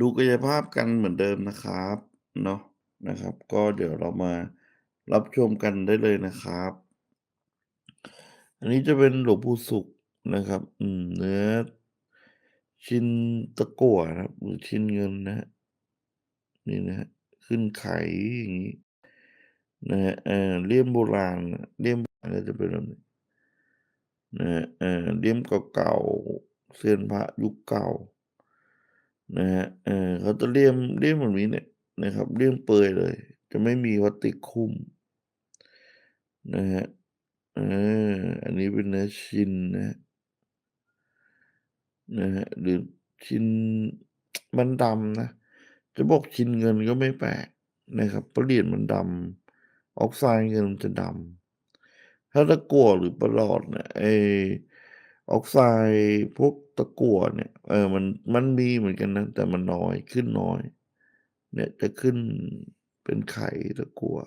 ดูกายภาพกันเหมือนเดิมนะครับเนาะนะครับ ก็เดี๋ยวเรามารับชมกันได้เลยนะครับ อันนี้จะเป็นหลวงปู่ศุกนะครับ อืมเนื้อชิ้นตะกั่วนะครับหรือชิ้นเงินนะนี่นะขึ้นไขอย่างงี้นะครับเออเลี่ยมโบราณเลี่ยมก็จะเป็นแบบนี้นะครับเออเลี่ยมเก่าๆเซียนพระยุคเก่า นะครับเออเขาจะเลี่ยม เลี่ยมแบบนี้เนี่ยนะครับ เลี่ยมเปยเลย จะไม่มีพลาสติกุ้ม นะครับ เออ อันนี้เป็นเนื้อชินนะครับ นะครับ หรือชิน มันดำนะ จะบอกชินเงินก็ไม่แปลกนะครับ เพราะเหรียญมันดำ ออกไซด์เงินมันจะดำ ถ้าตะกั่วหรือประหลอดเนี่ย ไอ้ออกไซด์พวก ตะกั่วเนี่ยเออมันมันมีเหมือนกันนะ แต่มันน้อยขึ้นน้อย เนี่ยจะขึ้นเป็นไข่ตะกั่ว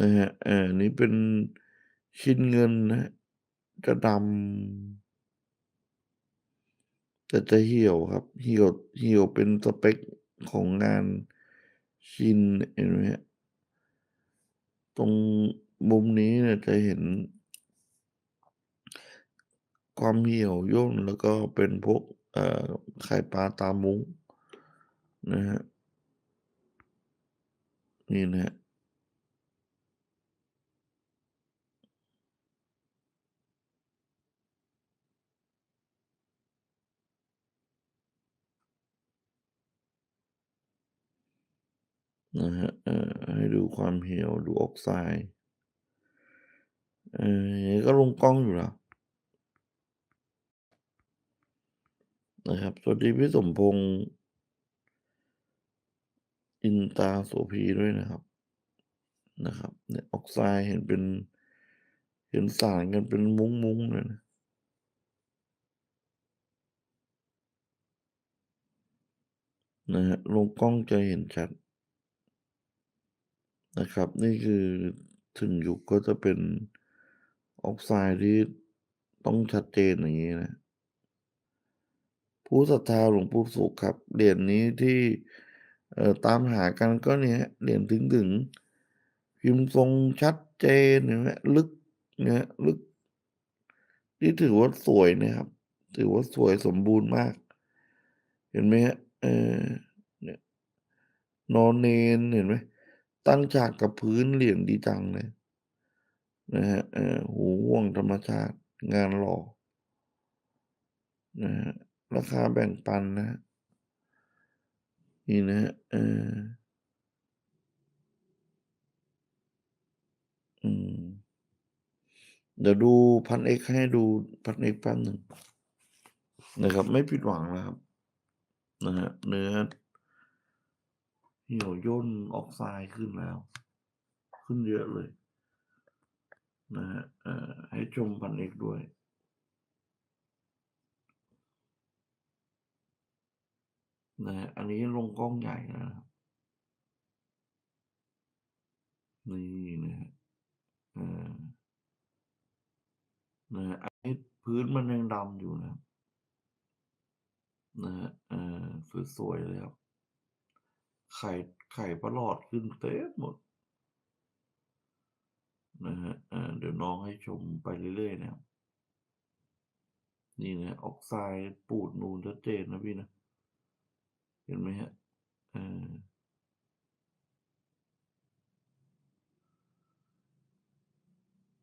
นะครับเอ่ออันนี้เป็นชิ้นเงินนะจะดำแต่จะเหี่ยวครับ เหี่ยวเหี่ยวเป็นสเปกของงานชิ้นเห็นไหมครับตรงมุมนี้เนี่ยจะเห็น ความเหี่ยวย่นแล้วก็เป็นพวกไข่ปลาตามุ้งนะครับนี่นะนะครับเอ่อให้ดูความเหี่ยว ดูออกไซด์เออก็ลงกล้องอยู่แล้ว นะครับ สวัสดีพี่สมพงษ์อินตาโสภีด้วยนะครับนะครับเนี่ยออกไซด์เห็นเป็น เห็นสานกันเป็นมุ้งๆเลยนะนะครับลงกล้องจะเห็นชัดนะครับ นี่คือถึงยุคก็จะเป็นออกไซด์ที่ต้องชัดเจนอย่างงี้นะ ผู้ศรัทธาหลวงปู่ศุกร์ครับเหรียญนี้ที่เอ่อตามหากันก็เนี่ยเหรียญถึงๆพิมพ์ทรงชัดเจนเห็นไหมลึกเนะครับลึกนี่ถือว่าสวยนะครับ ถือว่าสวยสมบูรณ์มาก เห็นไหมครับเออเนี่ยนอนเณรเห็นไหมตั้งฉากกับพื้นเหรียญดีจังเลยนะครับเออหูห่วงธรรมชาติงานหล่อนะครับ ราคาแบ่งปันนะ นี่นะเออเดี๋ยวดู 1000X ให้ดู 1000X แป๊บหนึ่งนะครับ ไม่ผิดหวังนะครับ นะครับเนื้อเหี่ยวย่นออกไซด์ขึ้นแล้ว ขึ้นเยอะเลย นะครับเอ่อให้ชม 1000X ด้วย นะอันนี้ลงกล้องใหญ่นะครับนี่นะครับเออนะอันนี้พื้นมันยังดำอยู่นะครับนะครับเออสวยๆเลยครับ ไข่ไข่ประหลอดขึ้นเต็มหมดนะครับเอ่อเดี๋ยวน้องให้ชมไปเรื่อยๆนะครับนี่นะ ออกไซด์ปูดนูนชัดเจนนะพี่นะ เห็นไหมครับเออ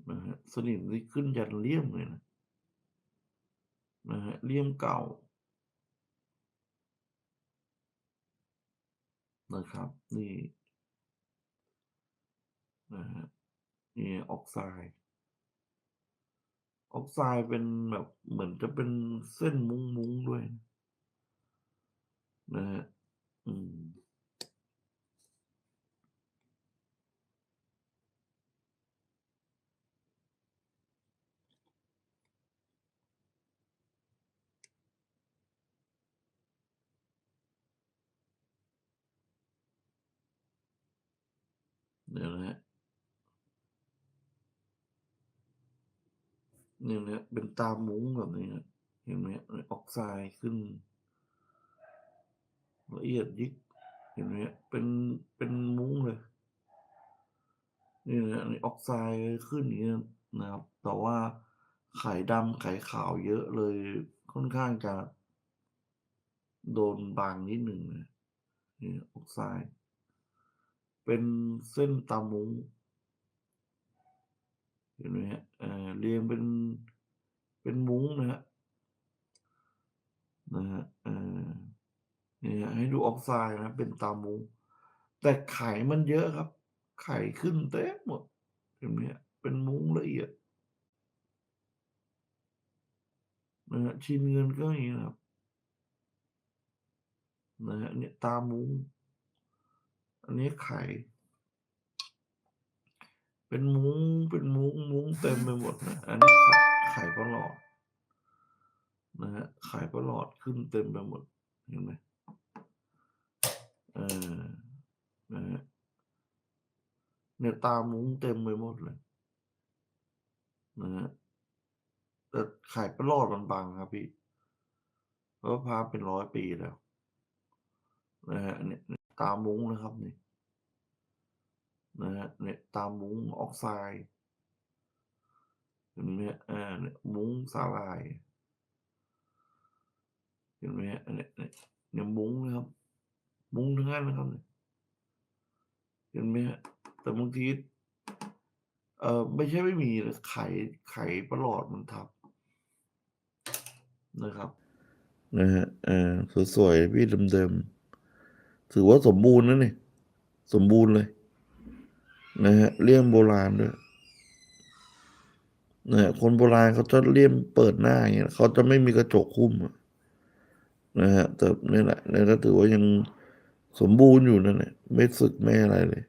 นะครับสนิมนี่ขึ้นยันเลี่ยมเลยนะนะครับเลี่ยมเก่านะครับ นี่นะครับนี่ออกไซด์ออกไซด์เป็นแบบเหมือนจะเป็นเส้นมุ้งๆด้วยนะ ครับอืมเดี๋ยวนะครับนี่นะเป็นตามุ้งแบบนี้เห็นไหมออกไซด์ขึ้น ละเอียดยิบเห็นไหมเป็นเป็นมุ้งเลยนี่นะอันนี้ออกไซด์ขึ้นอย่างเงี้ยนะครับ แต่ว่าไข่ดำไข่ขาวเยอะเลยค่อนข้างจะโดนบางนิดหนึ่งนะนี่ออกไซด์เป็นเส้นตามมุ้งเห็นไหมครับเออเรียงเป็นเป็นมุ้งนะครับนะครับเอ่อ นี่ครับให้ดูออกไซด์นะเป็นตามู แต่ไข่มันเยอะครับ ไข่ขึ้นเต็มหมดเห็นไหมครับเป็นมุ้งละเอียดนะครับชิ้นเงินก็อย่างงี้นะครับนะครับเนี่ยตามมุ้งอันนี้ไข่ เป็นมุ้งเป็นมุ้งมุ้งเต็มไปหมดนะอันนี้ไขไขประหลอดนะครับไข่ประหลอดขึ้นเต็มไปหมดเห็นไหม เออนะฮะเนี่ยตามมุ้งเต็มไปหมดเลยนะครับแต่ไขประหลอดมันบังครับพี่เพราะว่าเป็น100ปีแล้วนะครับเนี่ยตามมุ้งนะครับนี่นะครับเนี่ยตามมุ้งออกไซด์เห็นไหมครับอาเนี่ยมุ้งสาหร่ายเห็นไหมครับอันเนี้ยเนี่ยเนี่ยมุ้งนะครับ มุ้งทั้งนั้นนะครับเห็นไหมครับแต่บางทีเอ่อไม่ใช่ไม่มีนะไข่ไข่ประหลอดมันทับนะครับนะครับเออสวยๆพี่เดิมๆถือว่าสมบูรณ์นะนี่สมบูรณ์เลย นะครับเลี่ยมโบราณด้วยนะครับคนโบราณเขาจะเลี่ยมเปิดหน้าอย่างเงี้ยเขาจะไม่มีกระจกหุ้มอะนะแต่เนี่ยแหละเนี่ยก็ถือว่ายัง สมบูรณ์อยู่นั่นแหละไม่สึกไม่อะไรเลย